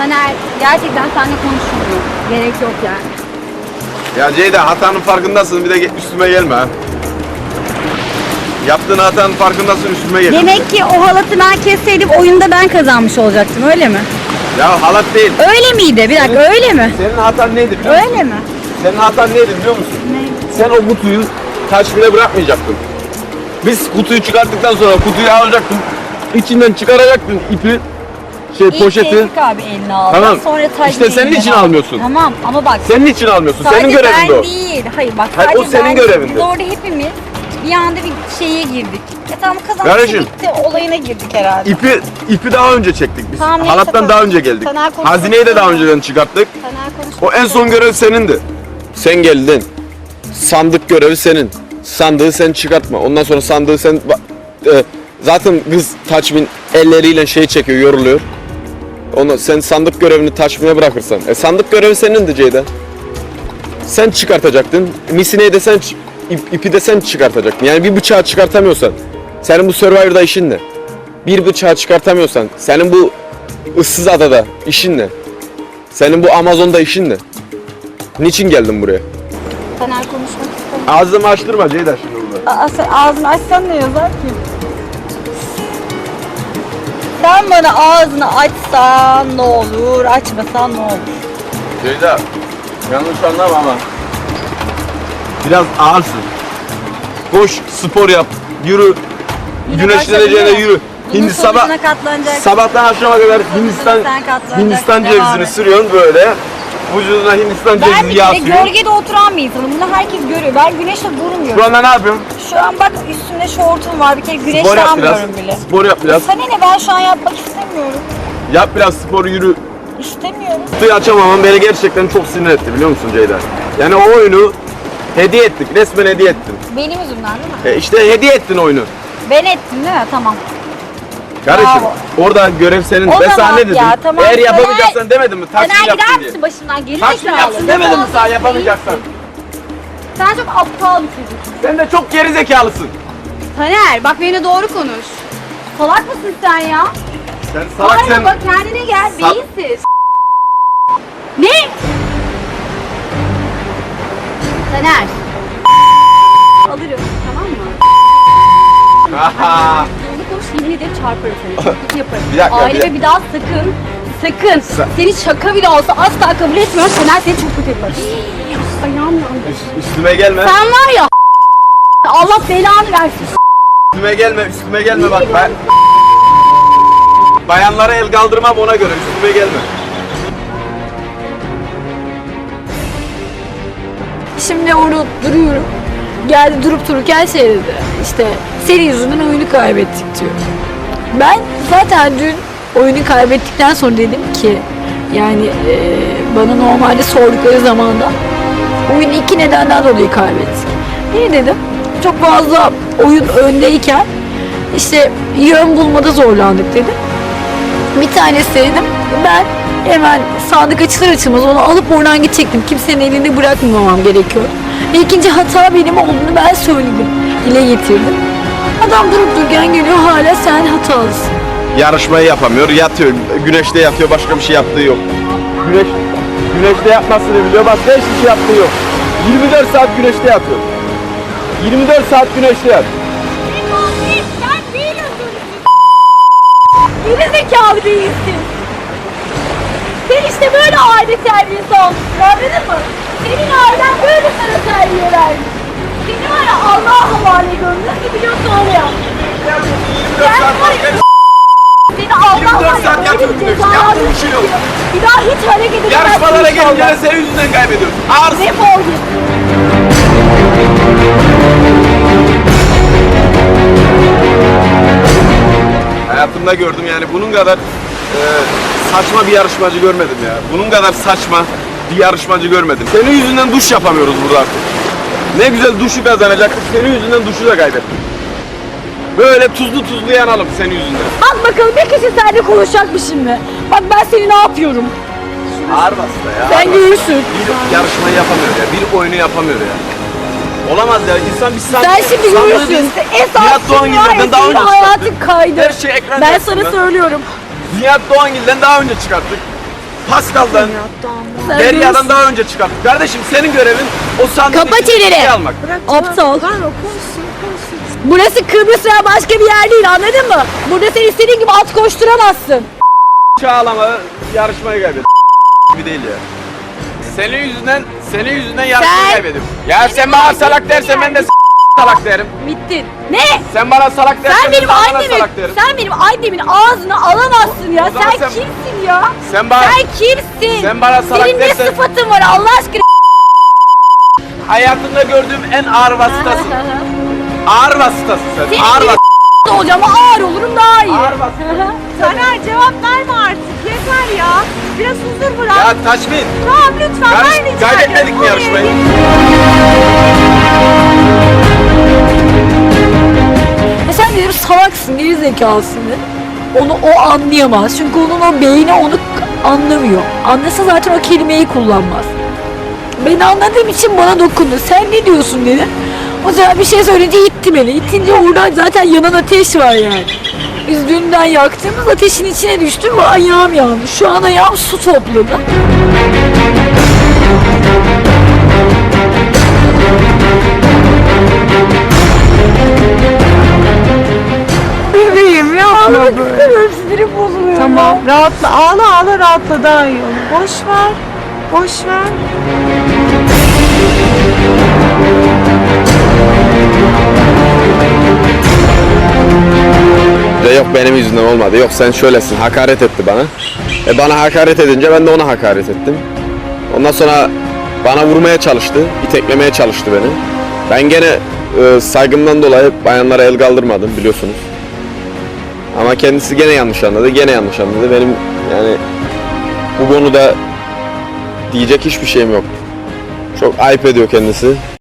Taner gerçekten seninle konuşmuyor. Gerek yok yani. Ya Ceyda hatanın farkındasın bir de ge- üstüme gelme ha. Yaptığın hatanın farkındasın üstüme gel. Demek ki o halatı ben kesseydim oyunda ben kazanmış olacaktım öyle mi? Ya halat değil. Öyle miydi? Bir dakika öyle mi? Senin hatan neydi biliyor musun? Öyle mi? Senin hatan neydi biliyor musun? Sen o kutuyu taş bile bırakmayacaktın. Biz kutuyu çıkarttıktan sonra kutuyu alacaktın. içinden çıkaracaktın ipi, şey İlk poşeti. Tevfik abi eline aldı. Tamam. Sonra Tayyip İşte senin için aldı. almıyorsun. Tamam ama bak. Senin için almıyorsun. sadece Senin görevin ben o. değil. Hayır bak Hayır, sadece o senin ben görevin Biz orada hepimiz bir anda bir şeye girdik. E tamam kazandık Kardeşim. bitti olayına girdik herhalde. İpi ipi daha önce çektik biz. Tamam, neyse, Halattan tamam. daha önce geldik. Taner konuşmak Hazineyi de daha istemiyor. önceden çıkarttık. Taner konuşmak O en son görev senindi. Sen geldin. Sandık görevi senin. Sandığı sen çıkartma. Ondan sonra sandığı sen... ba- e, zaten kız Taçmin elleriyle şey çekiyor, yoruluyor. Onu sen sandık görevini taşmaya bırakırsan. E sandık görevi senindi Ceyda. Sen çıkartacaktın. Misineyi de sen ip- ipi de sen çıkartacaktın. Yani bir bıçağı çıkartamıyorsan. Senin bu Survivor'da işin ne? Bir bıçağı çıkartamıyorsan. Senin bu ıssız adada işin ne? Senin bu Amazon'da işin ne? Niçin geldin buraya? Taner konuşmak istemiyor. Ağzımı açtırma Ceyda şimdi burada. Aa, sen ağzını açsan ne yazar ki? Sen bana ağzını açsan ne olur, açmasan ne olur? Ceyda, yanlış anlama ama. Biraz ağırsın. Koş, spor yap, yürü. Yine Güneşleneceğine yürü. Bunun Hindi sabah, sonucuna sabahtan akşama kadar Hindistan, Hindistan devam cevizini et. sürüyorsun böyle. Vücuduna Hindistan Ben bir cevizi yağı kere sürüyorsun. gölgede oturan bir insanım. Bunu herkes görüyor. Ben güneşte durmuyorum. Şu anda ne yapıyorsun? Şu an bak üstümde şortum var. Bir kere güneş Spor yap biraz. almıyorum bile. Spor yap biraz. Sana ne ben şu an yapmak istemiyorum. Yap biraz spor yürü. İstemiyorum. Kutuyu açamamam beni gerçekten çok sinir etti biliyor musun Ceyda? Yani o oyunu hediye ettik. Resmen hediye ettin. Benim yüzümden değil mi? E işte hediye ettin oyunu. Ben ettim değil mi? Tamam. Kardeşim Bravo. orada görev senin. O ben zaman sana ne dedim? ya, tamam, Eğer yapamayacaksan demedim mi? Taksini Taner gider yapsın diye. misin başımdan? Geri zekalı. yapsın demedim mi sana yapamayacaksan? Sen çok aptal bir çocuksun. Sen de çok geri zekalısın. Taner bak benimle doğru konuş. Salak mısın sen ya? Sen salak Hayır sen. bak kendine gel. Sal- Beyinsiz. Ne? Taner. Alırım tamam mı? Aha. Yolda konuş yemin ederim çarparım seni. Kötü yaparım. Bir dakika, Aileme bir dakika. bir daha sakın. Sakın. Sa- Seni şaka bile olsa asla kabul etmiyorum. Taner seni çok kötü yapar. Ayağım yandı. Üst- üstüme gelme. Sen var ya Allah belanı versin. Üstüme gelme. Üstüme gelme bak ben. Bayanlara el kaldırmam ona göre. Üstüme gelme. Şimdi orada duruyorum. Geldi durup dururken şey dedi. İşte senin yüzünden oyunu kaybettik diyor. Ben zaten dün oyunu kaybettikten sonra dedim ki yani eee, bana normalde sordukları zamanda oyunu iki nedenden dolayı kaybettik. Bir dedim çok fazla oyun öndeyken işte yön bulmada zorlandık dedim. Bir tanesi dedim ben hemen sandık açılır açılmaz onu alıp oradan gidecektim. Kimsenin elinde bırakmamam gerekiyor. Ve ikinci hata benim olduğunu ben söyledim. Dile getirdim. Adam durup dururken geliyor hala sen hatalısın. Yarışmayı yapamıyor. Yatıyor. Güneşte yatıyor. Başka bir şey yaptığı yok. Güneş güneşte yapmasını biliyor. Başka hiçbir şey yaptığı yok. 24 saat güneşte yatıyor. 24 saat güneşte yat. Geri zekalı değilsin. Sen işte böyle aile terbiyesi olmuşsun anladın mı? Senin ailen böyle sana terbiye vermiş. Seni var ya Allah'a havale ediyorum. Nasıl biliyorsun onu yap. Sen var ya seni Allah var 24 ya saat güneşte. cezalandırır Yaptığım bir şey yok. Bir daha hiç hareket edemezsin Yarışmalara gelince de senin yüzünden kaybediyorsun. Ağırsın. Defol git. Hayatımda gördüm yani bunun kadar e, saçma bir yarışmacı görmedim ya. Bunun kadar saçma bir yarışmacı görmedim. Senin yüzünden duş yapamıyoruz burada artık. Ne güzel duşu kazanacaktık. Senin yüzünden duşu da kaybettik. Böyle tuzlu tuzlu yanalım senin yüzünden. Bak bakalım bir kişi seninle konuşacak mı şimdi? Bak ben seni ne yapıyorum? Ağır bastı ya. Sen ağır görürsün. Bir yarışmayı yapamıyor ya. Bir oyunu yapamıyor ya. Olamaz ya. İnsan bir saat... Sen şimdi sandığı görürsün. biz Esas Nihat ya Doğangil'den daha önce çıkarttık. hayatın kaydı. Her şey ekran Ben sana söylüyorum. Nihat Doğangil'den daha önce çıkarttık. Pascal'dan, Derya'dan daha önce çıkarttı. Kardeşim senin görevin o sandığın Kapa çeneni. şeyi almak. Aptal. Var o konuşsun konuşsun. Burası Kıbrıs veya başka bir yer değil anladın mı? Burada sen istediğin gibi at koşturamazsın. Çağlama yarışmayı kaybettim. gibi değil ya. Senin yüzünden, senin yüzünden yarışmayı Sen- kaybediyorum. Ya sen bana salak dersen ben de s- salak derim. Bittin. Ne? Sen bana salak dersen Sen ben de benim sana annemin, salak derim. sen benim annemin ağzını alamazsın ya. O zaman Sen, sen- kimsin ya? Sen bana Sen kimsin? Sen bana salak Senin dersen- ne sıfatın var Allah aşkına? hayatımda gördüğüm en ağır vasıtasın. ağır vasıtasın sen. Senin Ağır gibi vasıtasın. olacağım ağır olurum daha iyi. Ağır vasıtasın. Taner cevap verme artık yeter ya. Biraz huzur bırak. Ya Taşmin. Tamam lütfen Karış- ben rica kaybetmedik ediyorum. mi yarışmayı? Ya sen dedim salaksın, geri zekalısın dedim. Onu o anlayamaz. Çünkü onun o beyni onu anlamıyor. Anlasa zaten o kelimeyi kullanmaz. Ben anladığım için bana dokundu. Sen ne diyorsun dedi. O zaman bir şey söyleyince itti beni. İttince oradan zaten yanan ateş var yani. Biz dünden yaktığımız ateşin içine düştüm ve ayağım yandı. Şu an ayağım su topladı. Böyle. İstemiyorum sinirim bozuluyor. Tamam rahatla ağla ağla rahatla daha iyi olur. Boş ver. Boş ver. De yok benim yüzümden olmadı. Yok sen şöylesin. Hakaret etti bana. E bana hakaret edince ben de ona hakaret ettim. Ondan sonra bana vurmaya çalıştı. iteklemeye çalıştı beni. Ben gene e, saygımdan dolayı bayanlara el kaldırmadım biliyorsunuz. Ama kendisi gene yanlış anladı. Gene yanlış anladı. Benim yani bu konuda diyecek hiçbir şeyim yok. Çok ayıp ediyor kendisi.